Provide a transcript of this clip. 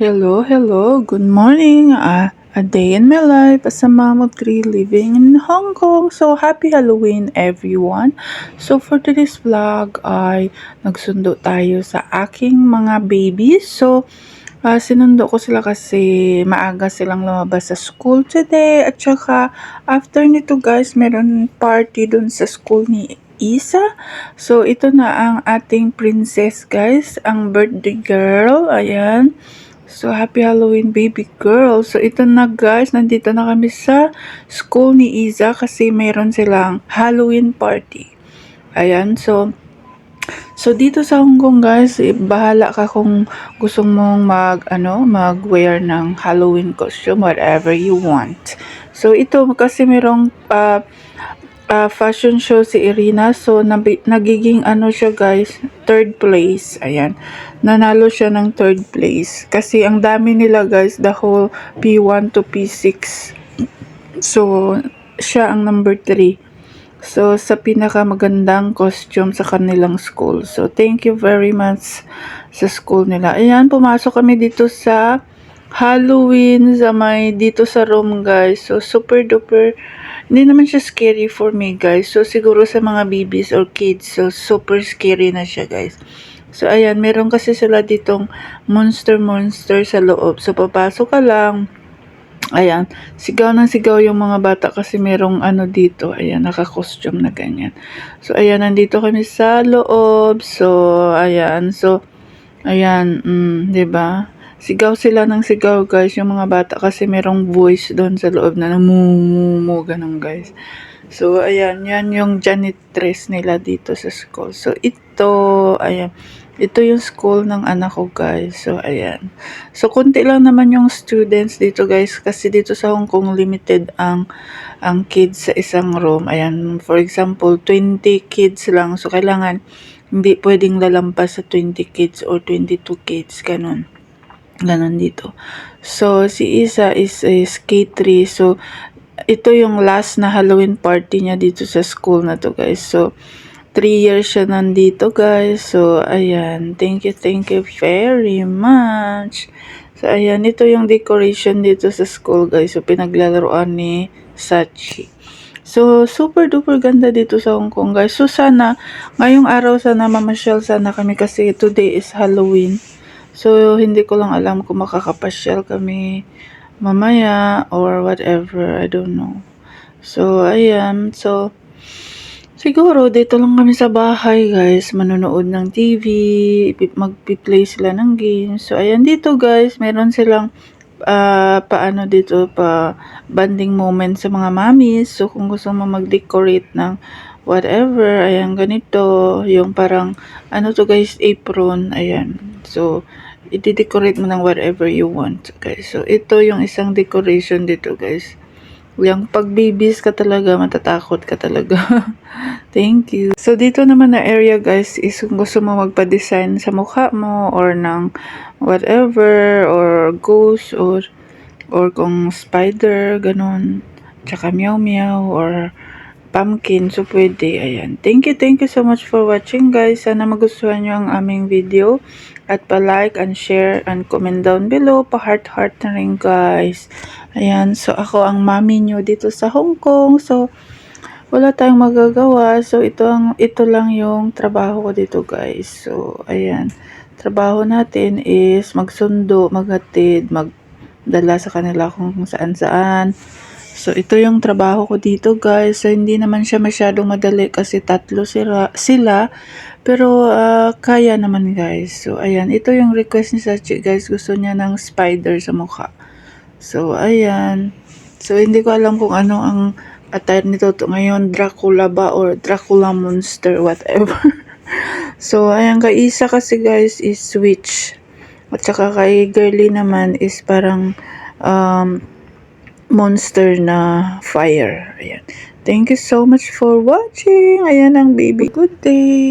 Hello, hello. Good morning. Uh, a day in my life as a mom of three living in Hong Kong. So, happy Halloween everyone. So, for today's vlog ay nagsundo tayo sa aking mga babies. So, uh, sinundo ko sila kasi maaga silang lumabas sa school today. At saka, after nito guys, meron party dun sa school ni Isa. So, ito na ang ating princess guys. Ang birthday girl. Ayan. So, happy Halloween baby girl. So, ito na guys, nandito na kami sa school ni Iza kasi mayroon silang Halloween party. Ayan, so, so dito sa Hong Kong guys, eh, bahala ka kung gusto mong mag, ano, mag-wear ng Halloween costume, whatever you want. So, ito kasi mayroong uh, uh, fashion show si Irina. So, nagiging ano siya guys, third place. Ayan. Nanalo siya ng third place. Kasi ang dami nila guys, the whole P1 to P6. So, siya ang number 3. So, sa pinakamagandang costume sa kanilang school. So, thank you very much sa school nila. Ayan, pumasok kami dito sa Halloween sa may dito sa room guys. So, super duper hindi naman siya scary for me, guys. So, siguro sa mga babies or kids, so super scary na siya, guys. So, ayan, meron kasi sila ditong monster-monster sa loob. So, papasok ka lang. Ayan, sigaw ng sigaw yung mga bata kasi merong ano dito. Ayan, naka-costume na ganyan. So, ayan, nandito kami sa loob. So, ayan. So, ayan, mm, ba? Sigaw sila ng sigaw guys, yung mga bata kasi merong voice doon sa loob na namumumu, ganun guys. So, ayan, yan yung janitress nila dito sa school. So, ito, ayan, ito yung school ng anak ko guys. So, ayan. So, konti lang naman yung students dito guys kasi dito sa Hong Kong limited ang ang kids sa isang room. Ayan, for example, 20 kids lang. So, kailangan hindi pwedeng lalampas sa 20 kids or 22 kids, ganun. Ganon dito. So, si Isa is, is K3. So, ito yung last na Halloween party niya dito sa school na to guys. So, 3 years siya nandito guys. So, ayan. Thank you, thank you very much. So, ayan. Ito yung decoration dito sa school guys. So, pinaglalaroan ni Sachi. So, super duper ganda dito sa Hong Kong guys. So, sana, ngayong araw sana mamasyal sana kami kasi today is Halloween. So, hindi ko lang alam kung makakapasyal kami mamaya or whatever. I don't know. So, ayan. So, siguro dito lang kami sa bahay guys. Manonood ng TV. Magpi-play sila ng games. So, ayan dito guys. Meron silang uh, paano dito pa banding moment sa mga mamis. So, kung gusto mo mag-decorate ng whatever, ayan, ganito, yung parang, ano to guys, apron, ayan. So, i-decorate mo ng whatever you want, guys. So, ito yung isang decoration dito, guys. Yung pag babies ka talaga, matatakot ka talaga. Thank you. So, dito naman na area, guys, is kung gusto mo magpa-design sa mukha mo or ng whatever, or ghost, or or kung spider, ganun. Tsaka meow meow, or pumpkin. So, pwede. Ayan. Thank you, thank you so much for watching, guys. Sana magustuhan nyo ang aming video. At pa-like and share and comment down below. Pa-heart-heart na rin guys. Ayan. So ako ang mami nyo dito sa Hong Kong. So wala tayong magagawa. So ito, ang, ito lang yung trabaho ko dito guys. So ayan. Trabaho natin is magsundo, maghatid, magdala sa kanila kung saan-saan. So, ito yung trabaho ko dito, guys. So, hindi naman siya masyadong madali kasi tatlo sila. sila pero, uh, kaya naman, guys. So, ayan. Ito yung request ni Sachi, guys. Gusto niya ng spider sa mukha. So, ayan. So, hindi ko alam kung ano ang attire nito to ngayon. Dracula ba or Dracula monster, whatever. so, ayan. Kay Isa kasi, guys, is switch. At saka kay Girly naman is parang um, monster na fire. Ayan. Thank you so much for watching. Ayan ang baby. Good day.